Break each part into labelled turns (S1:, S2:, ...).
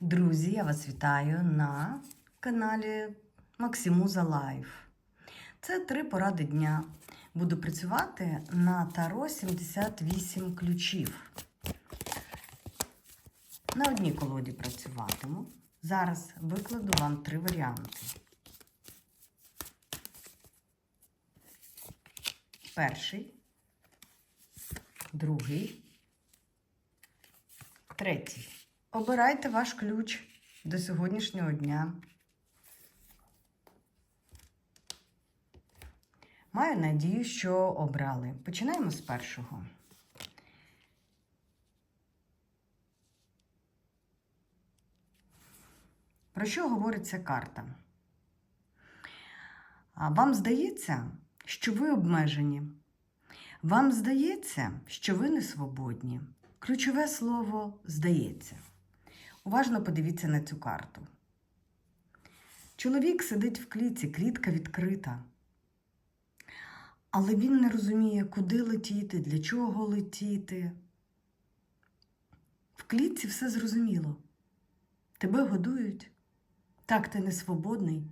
S1: Друзі, я вас вітаю на каналі Максимуза Лайф. Це три поради дня. Буду працювати на Таро 78 ключів. На одній колоді працюватиму. Зараз викладу вам три варіанти. Перший, другий, третій. Обирайте ваш ключ до сьогоднішнього дня. Маю надію, що обрали. Починаємо з першого. Про що говорить ця карта? Вам здається, що ви обмежені. Вам здається, що ви не свободні. Ключове слово здається. Уважно подивіться на цю карту. Чоловік сидить в клітці, клітка відкрита. Але він не розуміє, куди летіти, для чого летіти. В клітці все зрозуміло. Тебе годують. Так, ти не свободний,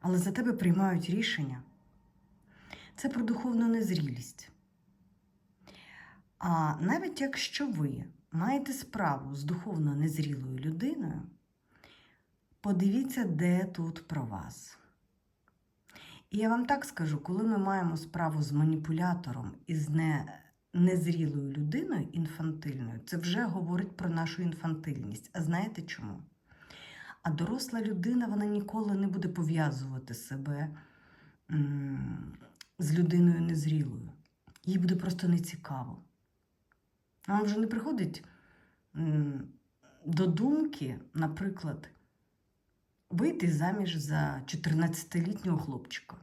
S1: але за тебе приймають рішення. Це про духовну незрілість. А навіть якщо ви маєте справу з духовно незрілою людиною, подивіться, де тут про вас. І я вам так скажу, коли ми маємо справу з маніпулятором і з не, незрілою людиною інфантильною, це вже говорить про нашу інфантильність. А знаєте чому? А доросла людина вона ніколи не буде пов'язувати себе з людиною незрілою. Їй буде просто нецікаво. Вам вже не приходить до думки, наприклад, вийти заміж за 14-літнього хлопчика.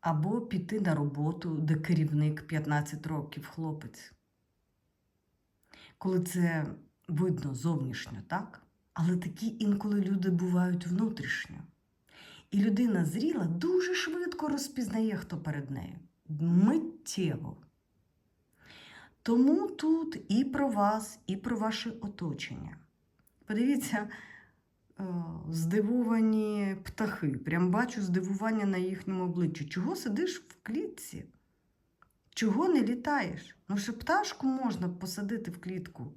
S1: Або піти на роботу, де керівник 15 років хлопець. Коли це видно зовнішньо, так? Але такі інколи люди бувають внутрішньо. І людина зріла дуже швидко розпізнає, хто перед нею. Миттєво. Тому тут і про вас, і про ваше оточення. Подивіться, е, здивовані птахи. Прям бачу здивування на їхньому обличчі. Чого сидиш в клітці? Чого не літаєш? Ну, що пташку можна посадити в клітку,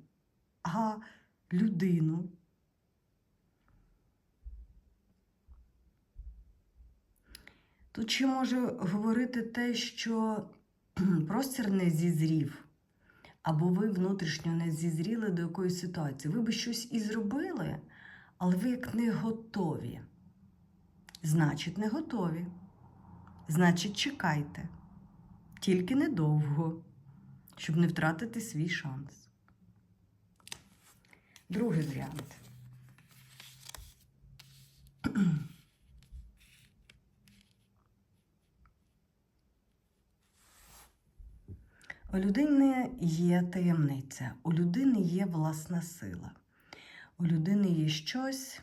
S1: а людину. Тут ще може говорити те, що простір не зізрів, або ви внутрішньо не зізріли до якоїсь ситуації. Ви би щось і зробили, але ви як не готові. Значить, не готові. Значить, чекайте. Тільки недовго, щоб не втратити свій шанс. Другий варіант. У людини є таємниця, у людини є власна сила, у людини є щось,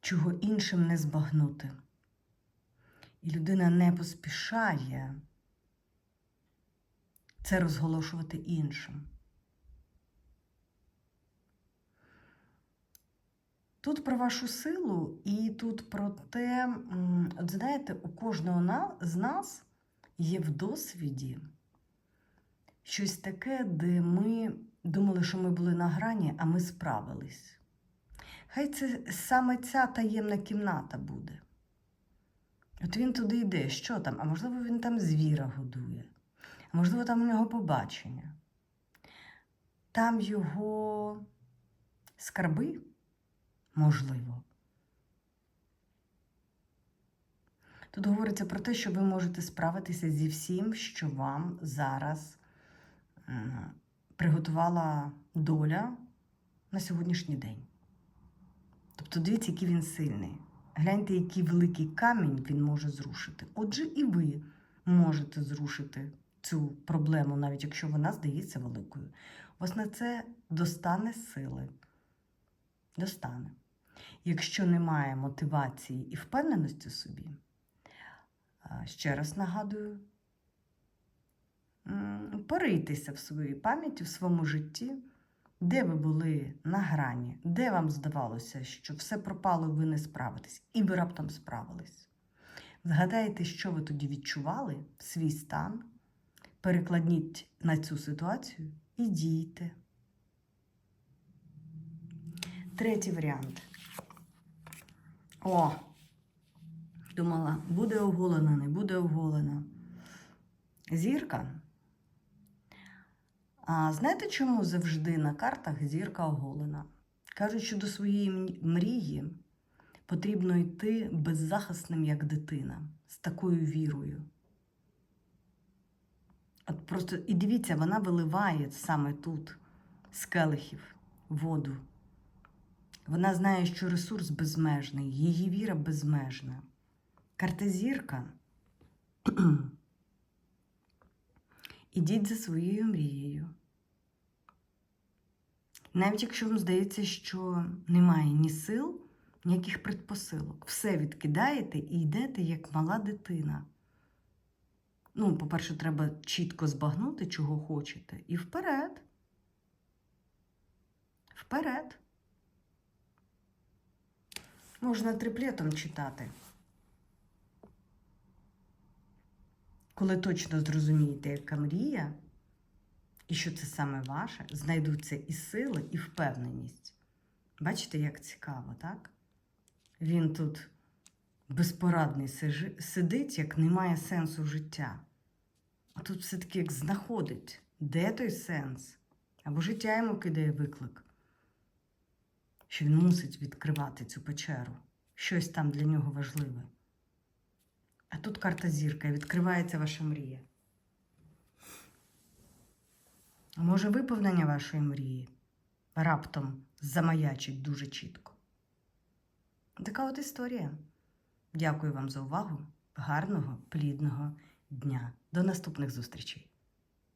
S1: чого іншим не збагнути. І людина не поспішає це розголошувати іншим. Тут про вашу силу і тут про те, от знаєте, у кожного з нас є в досвіді щось таке, де ми думали, що ми були на грані, а ми справились. Хай це саме ця таємна кімната буде. От він туди йде, що там? А можливо, він там звіра годує, а можливо, там у нього побачення. Там його скарби, можливо. Тут говориться про те, що ви можете справитися зі всім, що вам зараз приготувала доля на сьогоднішній день. Тобто, дивіться, який він сильний. Гляньте, який великий камінь він може зрушити. Отже, і ви можете зрушити цю проблему, навіть якщо вона здається великою. Вас на це достане сили. Достане. Якщо немає мотивації і впевненості в собі, ще раз нагадую, м, порийтеся в своїй пам'яті, в своєму житті, Де ви були на грані? Де вам здавалося, що все пропало, ви не справитесь, і ви раптом справились? Згадайте, що ви тоді відчували, свій стан, перекладніть на цю ситуацію і дійте. Третій варіант. О! Думала, буде оголена, не буде оголена. Зірка. А знаєте, чому завжди на картах зірка оголена? Кажуть, що до своєї мрії потрібно йти беззахисним, як дитина, з такою вірою. От просто і дивіться, вона виливає саме тут з келихів воду. Вона знає, що ресурс безмежний, її віра безмежна. Карта зірка. Ідіть за своєю мрією. Навіть якщо вам здається, що немає ні сил, ніяких предпосилок, все відкидаєте і йдете як мала дитина. Ну, по-перше, треба чітко збагнути, чого хочете, і вперед. Вперед. Можна триплетом читати. Коли точно зрозумієте, яка мрія, і що це саме ваше, знайдуться і сили, і впевненість. Бачите, як цікаво, так? Він тут безпорадний сидить, як немає сенсу життя. А тут все-таки як знаходить, де той сенс? Або життя йому кидає виклик, що він мусить відкривати цю печеру. Щось там для нього важливе. А тут карта зірка, і відкривається ваша мрія. Може, виповнення вашої мрії раптом замаячить дуже чітко. Така от історія. Дякую вам за увагу. Гарного, плідного дня. До наступних зустрічей!